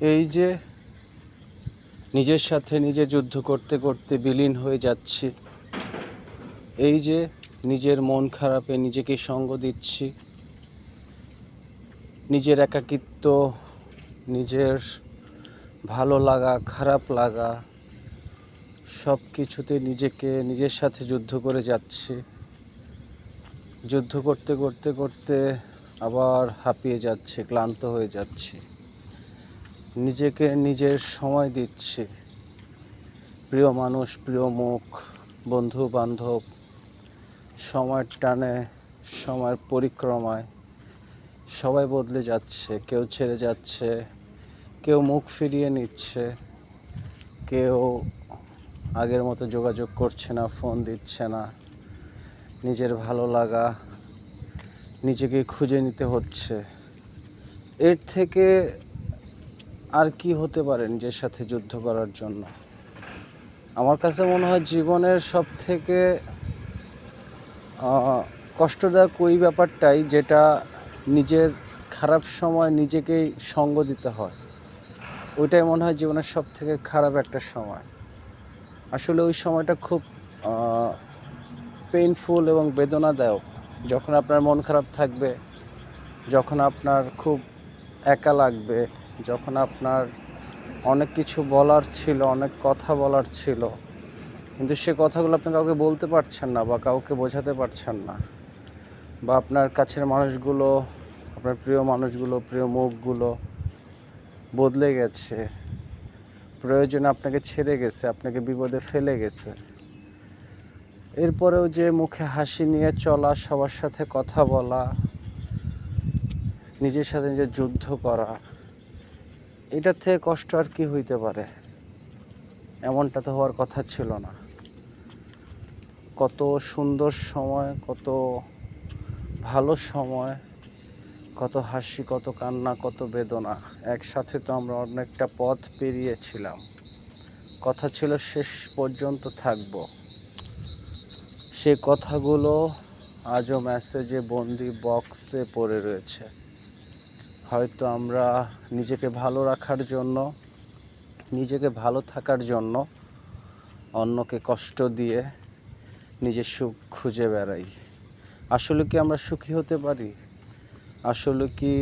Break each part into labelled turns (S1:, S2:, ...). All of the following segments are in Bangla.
S1: এই যে নিজের সাথে নিজে যুদ্ধ করতে করতে বিলীন হয়ে যাচ্ছি, এই যে নিজের মন খারাপে নিজেকে সঙ্গ দিচ্ছি, নিজের একাকিত্ব, নিজের ভালো লাগা, খারাপ লাগা, সব কিছুতে নিজেকে, নিজের সাথে যুদ্ধ করে যাচ্ছি। যুদ্ধ করতে করতে করতে আবার হাঁপিয়ে যাচ্ছে, ক্লান্ত হয়ে যাচ্ছে। নিজেকে নিজের সময় দিচ্ছি। প্রিয় মানুষ, প্রিয় মুখ, বন্ধু বান্ধব, সময়ের টানে, সময়ের পরিক্রমায় সবাই বদলে যাচ্ছে। কেউ ছেড়ে যাচ্ছে, কেউ মুখ ফিরিয়ে নিচ্ছে, কেউ আগের মতো যোগাযোগ করছে না, ফোন দিচ্ছে না। নিজের ভালো লাগা নিজেকে খুঁজে নিতে হচ্ছে। এর থেকে আর কি হতে পারে নিজের সাথে যুদ্ধ করার জন্য? আমার কাছে মনে হয় জীবনের সব থেকে কষ্টদায়ক ওই ব্যাপারটাই যেটা নিজের খারাপ সময় নিজেকেই সঙ্গ দিতে হয়। ওইটাই মনে হয় জীবনের সব থেকে খারাপ একটা সময়। আসলে ওই সময়টা খুব পেইনফুল এবং বেদনাদায়ক। যখন আপনার মন খারাপ থাকবে, যখন আপনার খুব একা লাগবে যখন আপনার অনেক কিছু বলার ছিল, অনেক কথা বলার ছিল, কিন্তু সে কথাগুলো আপনি কাউকে বলতে পারছেন না বা কাউকে বোঝাতে পারছেন না বা আপনার কাছের মানুষগুলো, আপনার প্রিয় মানুষগুলো, প্রিয় মুখগুলো বদলে গেছে, প্রয়োজনে আপনাকে ছেড়ে গেছে, আপনাকে বিপদে ফেলে গেছে। এরপরেও যে মুখে হাসি নিয়ে চলা, সবার সাথে কথা বলা, নিজের সাথে নিজের যুদ্ধ করা এটার থেকে কষ্ট আর কি হইতে পারে? এমনটা তো হওয়ার কথা ছিল না। কত সুন্দর সময়, কত ভালো সময়, কত হাসি, কত কান্না, কত বেদনা, একসাথে তো আমরা অনেকটা পথ পেরিয়েছিলাম। কথা ছিল শেষ পর্যন্ত থাকব। সে কথাগুলো আজও মেসেজে বন্দি বক্সে পড়ে রয়েছে। হয়তো আমরা নিজেকে ভালো রাখার জন্য, নিজেকে ভালো থাকার জন্য অন্যকে কষ্ট দিয়ে নিজের সুখ খুঁজে বেড়াই। আসলে কি আমরা সুখী হতে পারি? আসলে কি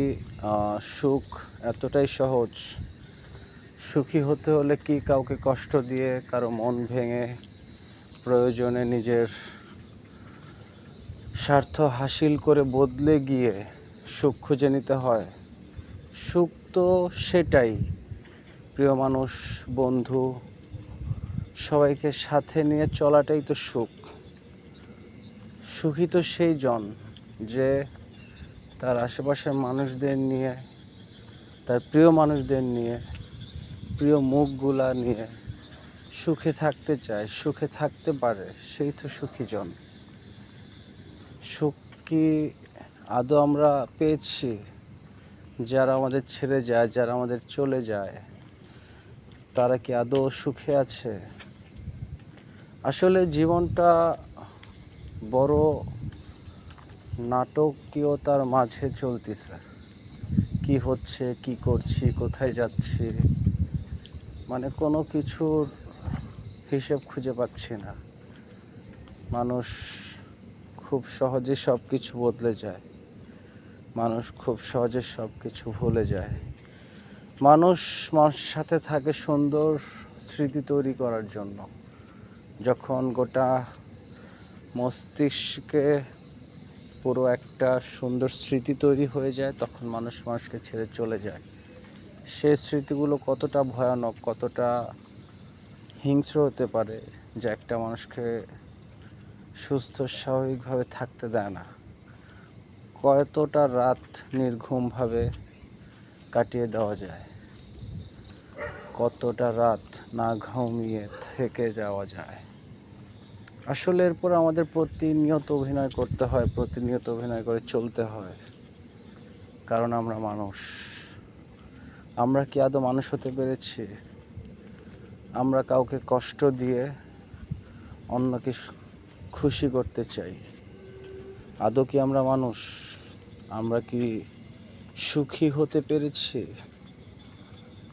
S1: সুখ এতটাই সহজ? সুখী হতে হলে কি কাউকে কষ্ট দিয়ে কারও মন ভেঙে প্রয়োজনে নিজের স্বার্থ হাসিল করে বদলে গিয়ে সুখ খুঁজে নিতে হয়? সুখ তো সেটাই। প্রিয় মানুষ, বন্ধু, সবাইকে সাথে নিয়ে চলাটাই তো সুখ। সুখী তো সেই জন যে তার আশেপাশের মানুষদের নিয়ে, তার প্রিয় মানুষদের নিয়ে, প্রিয় মুখগুলা নিয়ে সুখে থাকতে চায়, সুখে থাকতে পারে, সেই তো সুখী জন। সুখ কি আদৌ আমরা পেয়েছি? যারা আমাদের ছেড়ে যায়, যারা আমাদের চলে যায়, তারা কি আদৌ সুখে আছে? আসলে জীবনটা বড় নাটকীয়তার মাঝে চলতেছে। কি হচ্ছে, কি করছি, কোথায় যাচ্ছি? মানে কোনো কিছুর হিসেব খুঁজে পাচ্ছি না। মানুষ খুব সহজে সব কিছু বদলে যায়। মানুষ খুব সহজে সব কিছু ভুলে যায়। মানুষ মানুষের সাথে থাকে সুন্দর স্মৃতি তৈরি করার জন্য। যখন গোটা মস্তিষ্কে পুরো একটা সুন্দর স্মৃতি তৈরি হয়ে যায়, তখন মানুষ মানুষকে ছেড়ে চলে যায়। সে স্মৃতিগুলো কতটা ভয়ানক, কতটা হিংস্র হতে পারে, যা একটা মানুষকে সুস্থ স্বাভাবিকভাবে থাকতে দেয় না। কতটা রাত নির্ঘুমভাবে কাটিয়ে দেওয়া যায়? কতটা রাত না ঘুমিয়ে থেকে যাওয়া যায়? আসলে এরপর আমাদের প্রতিনিয়ত অভিনয় করতে হয়, প্রতিনিয়ত অভিনয় করে চলতে হয়। কারণ আমরা মানুষ। আমরা কি আদৌ মানুষ হতে পেরেছি? আমরা কাউকে কষ্ট দিয়ে অন্যকে খুশি করতে চাই? আদৌ কি আমরা মানুষ? আমরা কি সুখী হতে পেরেছি?